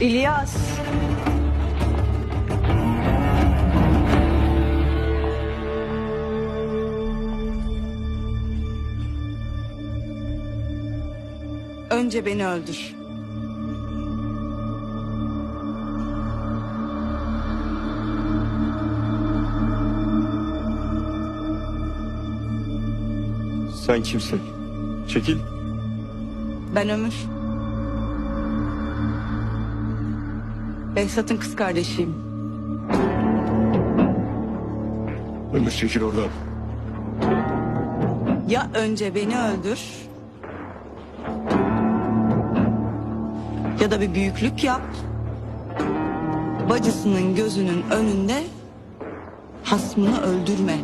İlyas. Önce beni öldür. Sen kimsin? Çekil. Ben Ömür. Behzat'ın kız kardeşiyim. Ömür çekil oradan. Ya önce beni öldür ya da bir büyüklük yap. Bacısının gözünün önünde hasmını öldürme.